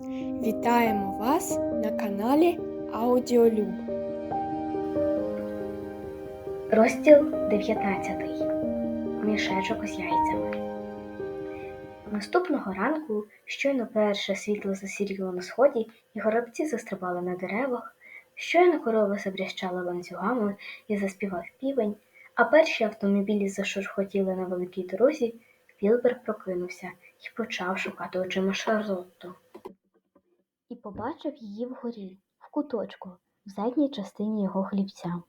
Вітаємо вас на каналі Аудіолюб. Розділ 19. Мішечок з яйцями. Наступного ранку, щойно перше світло засіріло на сході, і горобці застрибали на деревах, щойно корова забрящала ланцюгами і заспівав півень, а перші автомобілі зашурхотіли на великій дорозі, Вілбер прокинувся і почав шукати очима Шарлотту. Побачив її вгорі, в куточку, в задній частині його хлівця.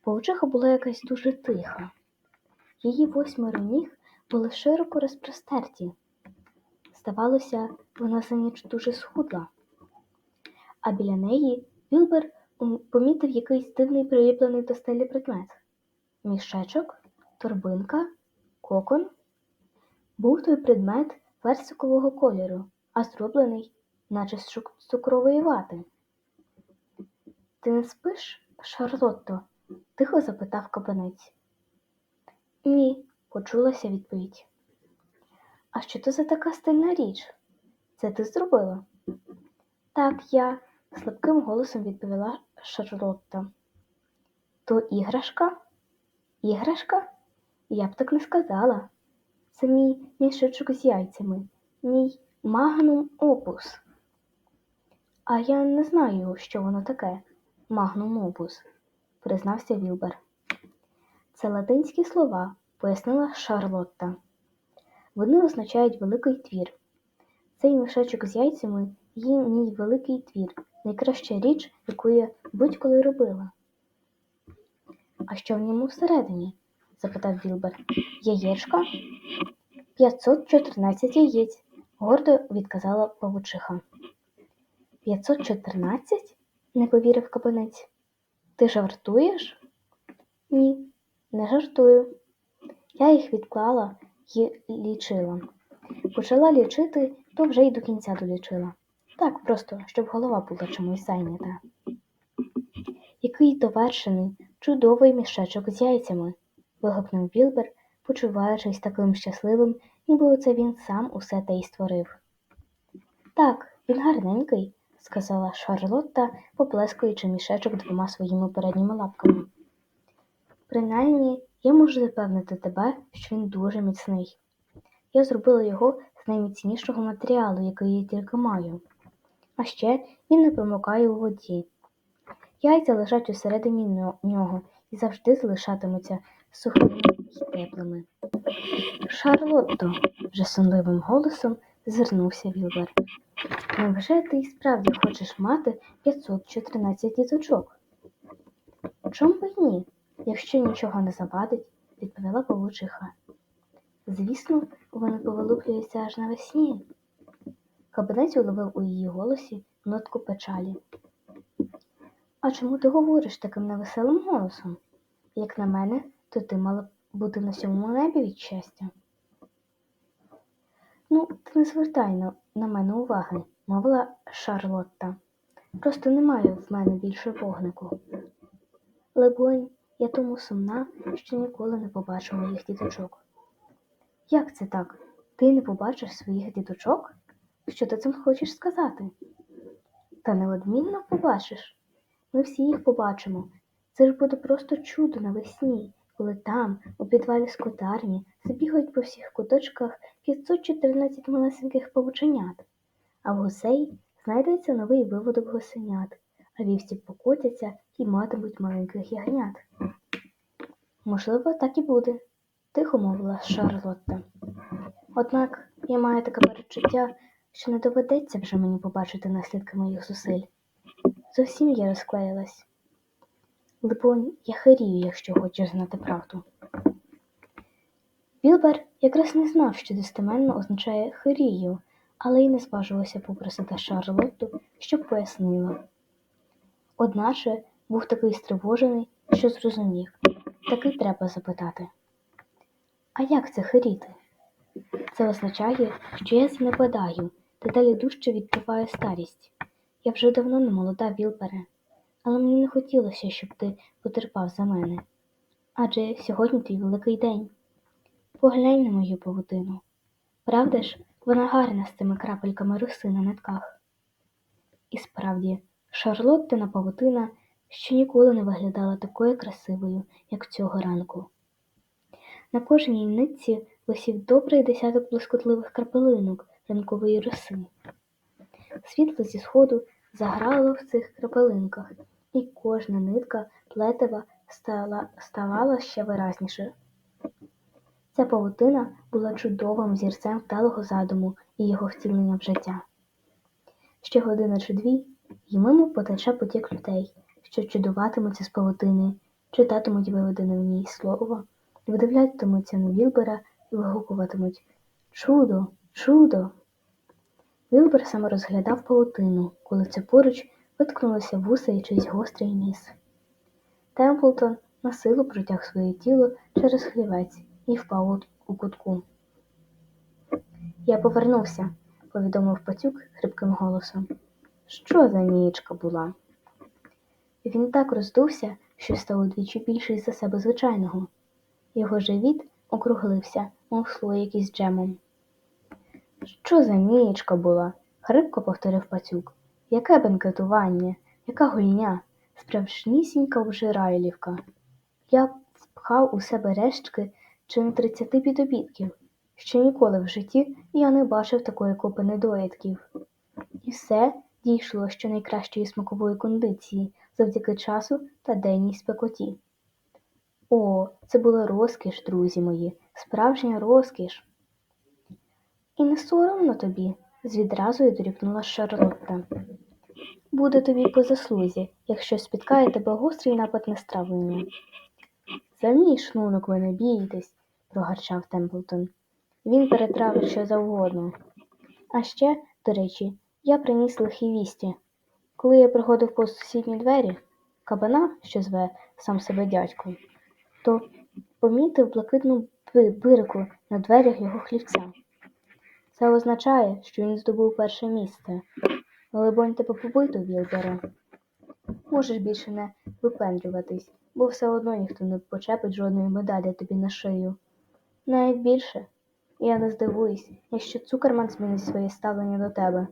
Павучиха була якась дуже тиха. Її восьмеро ніг були широко розпростерті. Здавалося, вона за ніч дуже схудла. А біля неї Вілбер помітив якийсь дивний приліплений до стелі предмет. Мішечок, торбинка, кокон. Був той предмет персикового кольору, а зроблений, наче з цукрової вати. Ти не спиш, Шарлотто? тихо запитав кабанець. Ні, почулася відповідь. А що це за така стильна річ? Це ти зробила? Так, я, слабким голосом відповіла Шарлотта. То іграшка? Іграшка? Я б так не сказала. Це мій мішечок з яйцями, мій магнум опус. А я не знаю, що воно таке магнум опус, признався Вілбер. Це латинські слова, пояснила Шарлотта. Вони означають великий твір. Цей мішечок з яйцями є мій великий твір, найкраща річ, яку я будь-коли робила. А що в ньому всередині? запитав Вілбер. Яєчка? 514 яєць, гордо відказала павучиха. 514? не повірив кабанець. Ти жартуєш? Ні, не жартую. Я їх відклала і лічила. Почала лічити, то вже й до кінця долічила. Так просто, щоб голова була чомусь зайнята. Який довершений, чудовий мішечок з яйцями. вигукнув Вілбер, почуваючись таким щасливим, ніби оце він сам усе те й створив. Так, він гарненький, сказала Шарлотта, поплескуючи мішечок двома своїми передніми лапками. Принаймні, я можу запевнити тебе, що він дуже міцний. Я зробила його з найміцнішого матеріалу, який я тільки маю. А ще він не промокає у воді. Яйця лежать усередині нього і завжди залишатимуться сухими і теплими. Шарлотто, вже сонливим голосом звернувся Вілбер. Невже ти й справді хочеш мати 514 діточок? Чом би й ні, якщо нічого не завадить, відповіла павучиха. Звісно, вони повилуплюються аж навесні. Кабинець уловив у її голосі нотку печалі. А чому ти говориш таким невеселим голосом? Як на мене, то ти мала б бути на сьомому небі від щастя. Ну, ти не звертай на, на мене уваги, мовила Шарлотта. Просто немає в мене більше вогнику. Лебонь, я тому сумна, що ніколи не побачу моїх діточок. Як це так? Ти не побачиш своїх діточок? Що ти цим хочеш сказати? Та неодмінно побачиш. Ми всі їх побачимо. Це ж буде просто чудо навесні, коли там, у підвалі скотарні, забігають по всіх куточках 514 малесеньких павученят, а в гусей знайдеться новий виводок гусенят, а вівці покотяться і матимуть маленьких ягнят. Можливо, так і буде, тихо мовила Шарлотта. Однак я маю таке перечуття, що не доведеться вже мені побачити наслідки моїх зусиль. Зовсім я розклеїлась. Либонь, я хирію, якщо хочеш знати правду. Вілбер якраз не знав, що достеменно означає хирію, але й не зважувався попросити Шарлотту, щоб пояснила. Одначе був такий стривожений, що зрозумів, таки треба запитати. А як це хиріти? Це означає, що я занепадаю, дедалі дужче відпливає старість. Я вже давно не молода Вілбере, але мені не хотілося, щоб ти потерпав за мене. Адже сьогодні твій великий день. Поглянь на мою павутину. Правда ж, вона гарна з цими крапельками роси на нитках. І справді, Шарлоттина павутина ще ніколи не виглядала такою красивою, як цього ранку. На кожній нитці висів добрий десяток блискотливих крапелинок ранкової роси. Світло зі сходу заграло в цих крапелинках, і кожна нитка плетива ставала ще виразніше. Ця павутина була чудовим зірцем вдалого задуму і його втілення в життя. Ще година чи дві, і мимо потече потік людей, що чудуватимуться з павутини, читатимуть виведене в ній слово, видивлятимуться на Вілбера і вигукуватимуть Чудо, чудо! Вілбер саме розглядав павутину, коли це поруч виткнулося вуса і чийсь гострий ніс. Темплтон на силу протяг своє тіло через хлівець і впав у кутку. Я повернувся, повідомив пацюк хрипким голосом. Що за нієчка була? Він так роздувся, що став удвічі більший за себе звичайного. Його живіт округлився, мов слоїк із джемом. Що за нієчка була? хрипко повторив пацюк. Яке бенкетування, яка гульня, справжнісінька вжирайлівка. Я впхав у себе рештки чи не тридцяти підобітків. Ще ніколи в житті я не бачив такої купи недоїдків. І все дійшло що найкращої смакової кондиції завдяки часу та денній спекоті. О, це була розкіш, друзі мої, справжня розкіш. І не соромно тобі, з відразу дорікнула Шарлотта. Буде тобі по заслузі, якщо спіткає тебе гострий напад на стравлення. За мій шлунок ви не бійтесь, прогарчав Темплтон. Він перетравить що завгодно. А ще, до речі, я приніс лихі вісті. Коли я приходив по сусідні двері, кабана, що зве сам себе дядьком, то помітив блакитну би- бирку на дверях його хлівця. Це означає, що він здобув перше місце. Либонь тебе побито, Вілбере. Можеш більше не випендрюватись, бо все одно ніхто не почепить жодної медалі тобі на шию. Навіть більше. Я не здивуюсь, якщо Цукерман змінить своє ставлення до тебе.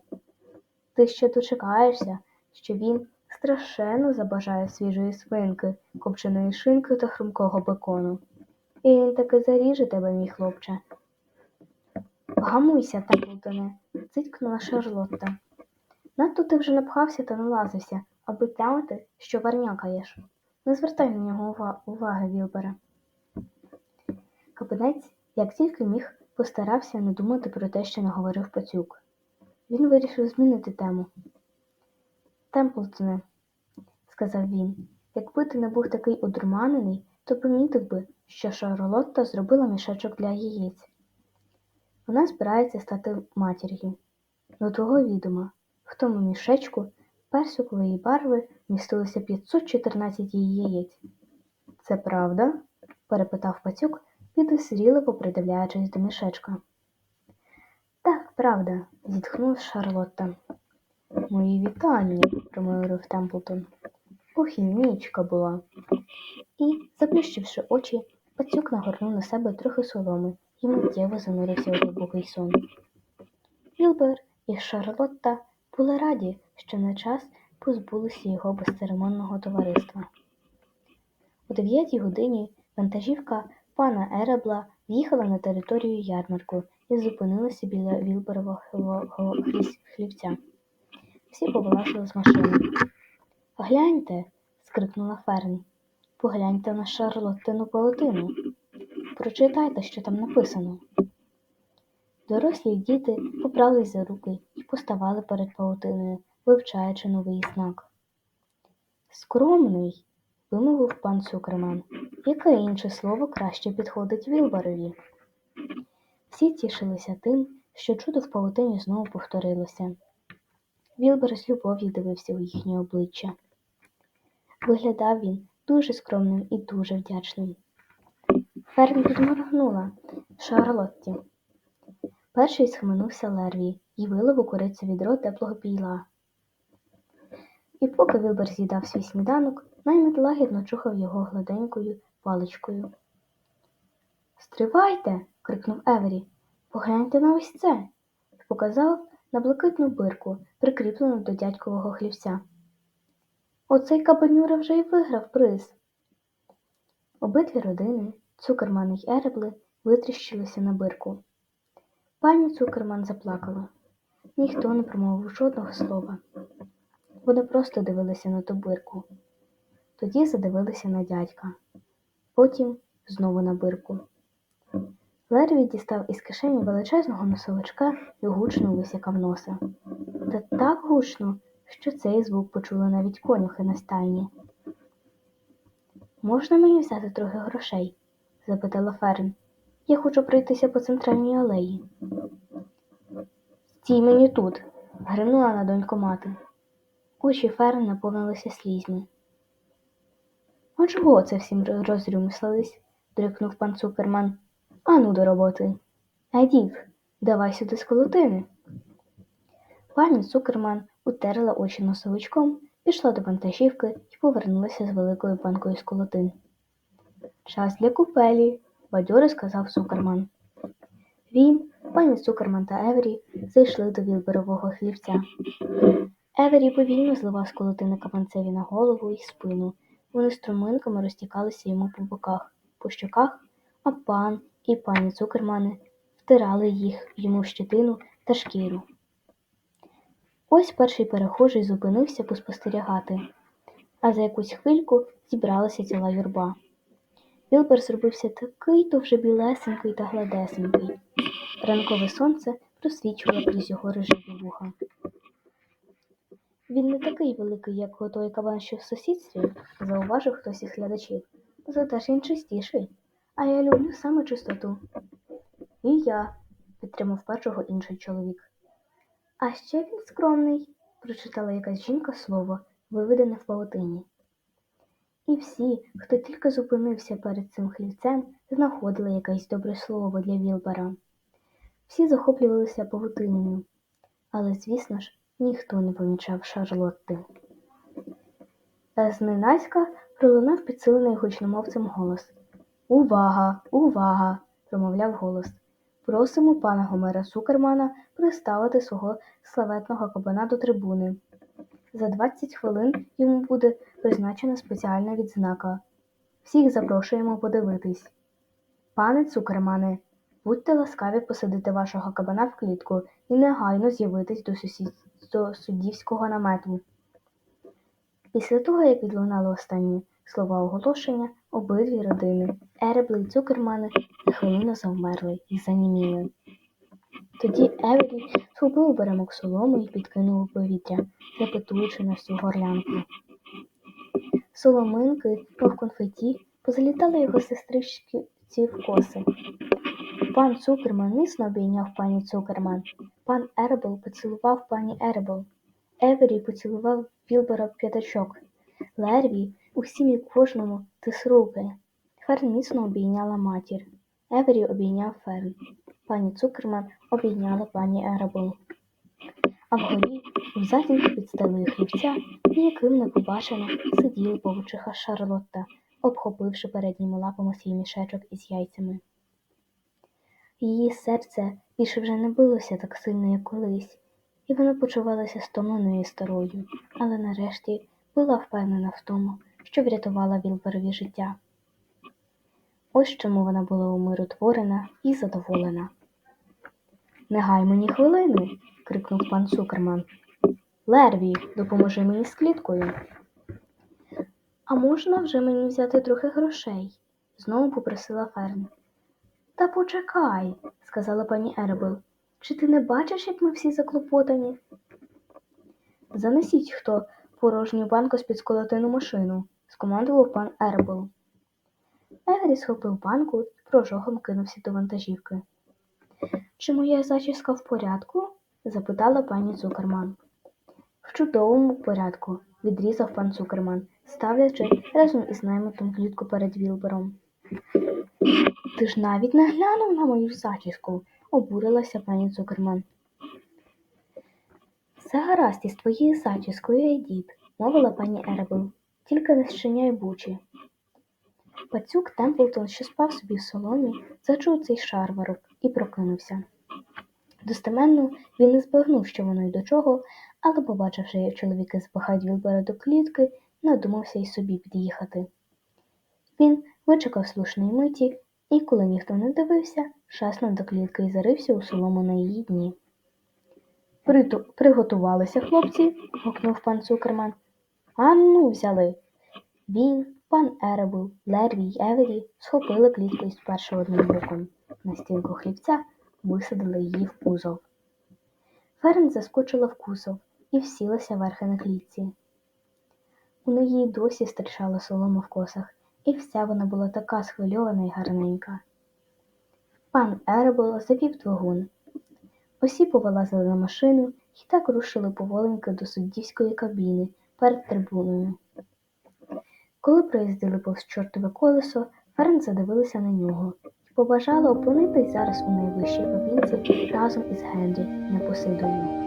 Ти ще дочекаєшся, що він страшенно забажає свіжої свинки, копченої шинки та хрумкого бекону. І він таки заріже тебе, мій хлопче. Гамуйся, Темплтоне, цитькнула Шарлотта. Надто ти вже напхався та налазився, аби тямити, що варнякаєш. Не звертай на нього уваги, Вілбере. Капинець, як тільки міг, постарався не думати про те, що наговорив пацюк. Він вирішив змінити тему. Темплтоне, сказав він, якби ти не був такий одурманений, то помітив би, що Шарлотта зробила мішечок для яєць. Вона збирається стати матір'ю. До твого відома, в тому мішечку персикової барви містилося 514 її яєць. Це правда? перепитав пацюк, підозріливо придивляючись до мішечка. Так, правда, зітхнула Шарлотта. Мої вітання, промовив Темплтон. Ох, була. І, заплющивши очі, пацюк нагорнув на себе трохи соломи і миттєво занурився у глибокий сон. Вілбер і Шарлотта були раді, що на час позбулися його безцеремонного товариства. О дев'ятій годині вантажівка пана Еребла в'їхала на територію ярмарку і зупинилася біля Вілберового хлівця. Всі повилазили з машини. Гляньте, скрикнула Ферн. Погляньте на Шарлоттину павутину. Прочитайте, що там написано. Дорослі діти побрались за руки поставали перед павутиною, вивчаючи новий знак. Скромний, вимовив пан Цукерман. Яке інше слово краще підходить Вілбарові? Всі тішилися тим, що чудо в павутині знову повторилося. Вілбер з любов'ю дивився у їхнє обличчя. Виглядав він дуже скромним і дуже вдячним. Ферн підморгнула Шарлотті. Перший схаменувся Лерві і вилив у курицю відро теплого пійла. І поки Вілбер з'їдав свій сніданок, наймит лагідно чухав його гладенькою паличкою. Стривайте. крикнув Евері. Погляньте на ось це. І показав на блакитну бирку, прикріплену до дядькового хлівця. Оцей кабанюра вже й виграв приз. Обидві родини, Цукерман й Еребли, витріщилися на бирку. Пані Цукерман заплакала. Ніхто не промовив жодного слова. Вони просто дивилися на ту бирку. Тоді задивилися на дядька. Потім знову на бирку. Лерві дістав із кишені величезного носовичка і гучно висякав носа. Та так гучно, що цей звук почули навіть конюхи на стайні. Можна мені взяти трохи грошей? запитала Ферн. Я хочу пройтися по центральній алеї. Стій мені тут, гримнула на доньку мати. Очі Ферн наповнилися слізьми. А чого це всім розрюмислились? дрикнув пан Цукерман. Ану до роботи. Едів, давай сюди сколотини. Пані Цукерман утерла очі носовичком, пішла до вантажівки і повернулася з великою банкою сколотин. Час для купелі, бадьоро сказав Цукерман. Він, пані Цукерман та Евері зайшли до вілберового хлівця. Евері повільно зливав сколотини кабанцеві на голову і спину. Вони струминками розтікалися йому по боках, по щоках, а пан і пані Цукермани втирали їх йому в щетину та шкіру. Ось перший перехожий зупинився поспостерігати, а за якусь хвильку зібралася ціла юрба. Вілбер зробився такий то вже білесенький та гладесенький. Ранкове сонце просвічувало крізь його рижеві вуха. Він не такий великий, як той кабан, що в сусідстві, зауважив хтось із глядачів. Зате ж він чистіший. А я люблю саме чистоту. І я, підтримав першого інший чоловік. А ще він скромний, прочитала якась жінка слово, виведене в павутині. І всі, хто тільки зупинився перед цим хлівцем, знаходили якесь добре слово для Вілбера. Всі захоплювалися павутиною, але, звісно ж, ніхто не помічав Шарлотти. Зненацька пролунав підсилений гучномовцем голос. Увага, увага! промовляв голос. Просимо пана Гомера Цукермана приставити свого славетного кабана до трибуни. За 20 хвилин йому буде призначена спеціальна відзнака. Всіх запрошуємо подивитись. Пане Цукермане, будьте ласкаві посадити вашого кабана в клітку і негайно з'явитись до, сусід... до суддівського намету. Після того, як відлунали останні слова оголошення, обидві родини, Еребли й Цукермани, на хвилину завмерли і заніміли. Тоді Евері схопив беремок солому і підкинув у повітря, репетуючи на всю горлянку. Соломинки, мов конфеті, позалітали його сестричці в коси. Пан Цукерман міцно обійняв пані Цукерман. Пан Ербл поцілував пані Ербл. Евері поцілував Вілбера в п'ятачок. Лерві усім і кожному тис руки. Ферн міцно обійняла матір. Евері обійняв Ферн. Пані Цукерман обійняла пані Еребл. А вгорі, в затінку під стелею хлівця, ніяким не побачено, сиділа повучиха Шарлотта, обхопивши передніми лапами свій мішечок із яйцями. Її серце більше вже не билося так сильно, як колись, і вона почувалася стомленою і старою, але нарешті була впевнена в тому, що врятувала Вілберові життя. Ось чому вона була умиротворена і задоволена. Не гай мені хвилини, крикнув пан Цукерман. Лерві, допоможи мені з кліткою. А можна вже мені взяти трохи грошей? знову попросила Ферн. Та почекай, сказала пані Ербел. Чи ти не бачиш, як ми всі заклопотані? Занесіть хто порожню банку з-під сколотину машину, скомандував пан Ербел. Егрі схопив банку прожогом кинувся до вантажівки. Чи моя зачіска в порядку? запитала пані Цукерман. В чудовому порядку, відрізав пан Цукерман, ставлячи разом із наймитом клітку перед Вілбером. Ти ж навіть не глянув на мою зачіску, обурилася пані Цукерман. Все гаразд із твоєю зачіскою, Едіт, мовила пані Ербел, тільки не щиняй бучі. Пацюк Темплтон, що спав собі в соломі, зачув цей шарварок і прокинувся. Достеменно він не збагнув, що воно й до чого, але, побачивши, як чоловіки запахають Вілбера до клітки, надумався й собі під'їхати. Він вичекав слушної миті, і, коли ніхто не дивився, шаснув до клітки і зарився у солому на її дні. Приту... Приготувалися хлопці, гукнув пан Цукерман. А ну, взяли. Він, пан Еребл, Лерві й Евері схопили клітку і спершу одним боком. На стінку хлівця висадили її в кузов. Ферен заскочила в кузов і всілася верхи на клітці. У неї досі стирчала солома в косах, і вся вона була така схвильована й гарненька. Пан Еребл завів двигун. Усі повилазили на машину і так рушили поволеньки до суддівської кабіни перед трибуною. Коли проїздили повз чортове колесо, Ферн задивилася на нього і побажала опинитись зараз у найвищій кабінці разом із Генрі Непосидою.